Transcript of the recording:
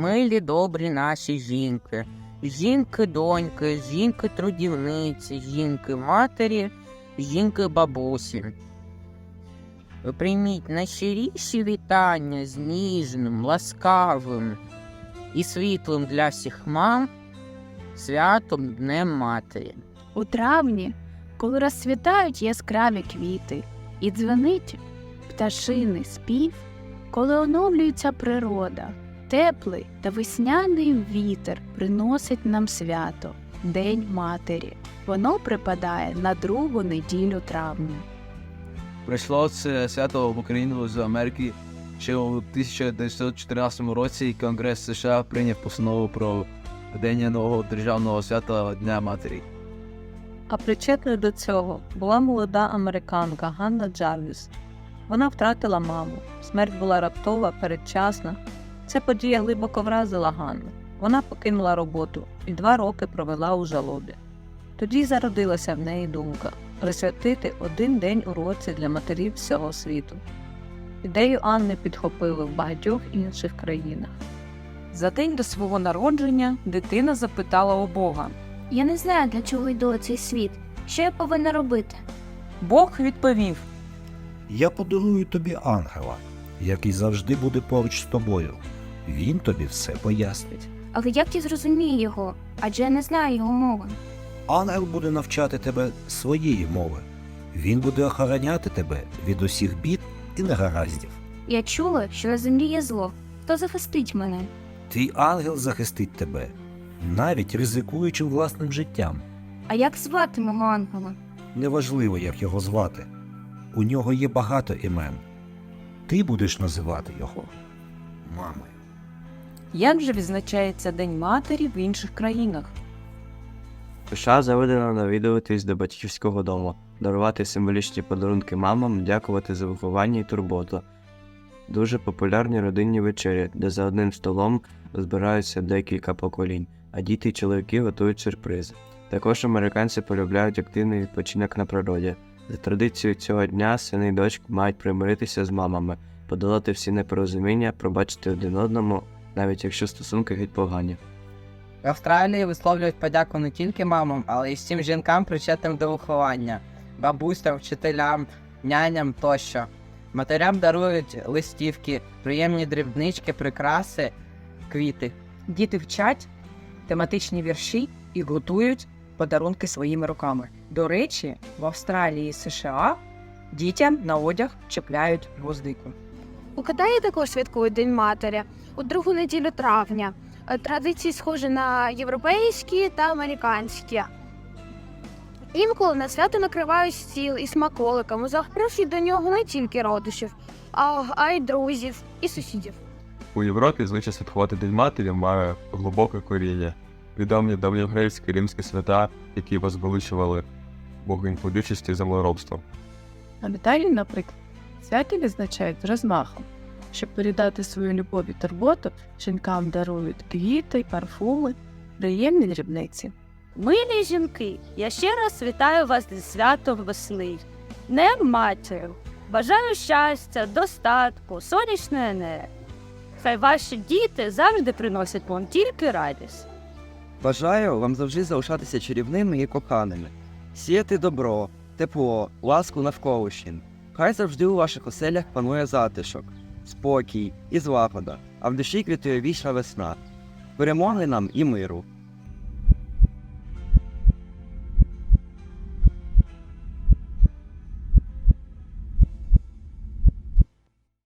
милі добрі наші жінки, жінки доньки, жінки трудівниці, жінки матері, жінки бабусі. Ви прийміть найщиріші вітання з ніжним, ласкавим і світлим для всіх мам святом Днем Матері. У травні, коли розцвітають яскраві квіти, і дзвенить пташиний спів, коли оновлюється природа, теплий та весняний вітер приносить нам свято День Матері. Воно припадає на другу неділю травня. Прийшло це свято в Україну з Америки ще у 1914 році, і Конгрес США прийняв постанову про введення нового державного свята Дня Матері. А причетною до цього була молода американка Ганна Джарвіс. Вона втратила маму. Смерть була раптова, передчасна. Ця подія глибоко вразила Ганну. Вона покинула роботу і два роки провела у жалобі. Тоді зародилася в неї думка присвятити один день у році для матерів всього світу. Ідею Анни підхопили в багатьох інших країнах. За день до свого народження дитина запитала у Бога. Я не знаю, для чого йду у цей світ. Що я повинна робити? Бог відповів: Я подарую тобі ангела, який завжди буде поруч з тобою. Він тобі все пояснить. Але як я зрозумію його? Адже я не знаю його мови. Ангел буде навчати тебе своєї мови. Він буде охороняти тебе від усіх бід і негараздів. Я чула, що на землі є зло. Хто захистить мене? Твій ангел захистить тебе, навіть ризикуючи власним життям. А як звати мого ангела? Неважливо, як його звати. У нього є багато імен. Ти будеш називати його мамою. Як же відзначається День матері в інших країнах? США заведено навідуватись до батьківського дому, дарувати символічні подарунки мамам, дякувати за виховання і турботу. Дуже популярні родинні вечері, де за одним столом збираються декілька поколінь, а діти й чоловіки готують сюрпризи. Також американці полюбляють активний відпочинок на природі. За традицією цього дня сини й дочки мають примиритися з мамами, подолати всі непорозуміння, пробачити один одному, навіть якщо стосунки геть погані. В Австралії висловлюють подяку не тільки мамам, але й всім жінкам, причетним до виховання, бабусям, вчителям, няням тощо. Матерям дарують листівки, приємні дрібнички, прикраси, квіти. Діти вчать тематичні вірші і готують подарунки своїми руками. До речі, в Австралії і США дітям на одяг чіпляють гвоздику. У Китаї також святкують День матері у другу неділю травня. Е, Традиції схожі на європейські та американські. Інколи на свято накривають стіл із смаколиками, запрошують до нього не тільки родичів, а, а й друзів і сусідів. У Європі звичай святкувати День матері має глибоке коріння. Відомі давньогрецькі римські свята, які возвеличували богинь плодючості і землеробства. А Італії, наприклад, свято відзначають з розмахом. Щоб передати свою любов і турботу, жінкам дарують квіти, парфуми, приємні дрібниці. Милі жінки, я ще раз вітаю вас зі святом весни. Днем матері. Бажаю щастя, достатку, сонячної енергії. Хай ваші діти завжди приносять вам тільки радість. Бажаю вам завжди залишатися чарівними і коханими, сіяти добро, тепло, ласку навколишнім. Хай завжди у ваших оселях панує затишок, спокій і злагода, а в душі квітує вічна весна. Перемоги нам і миру.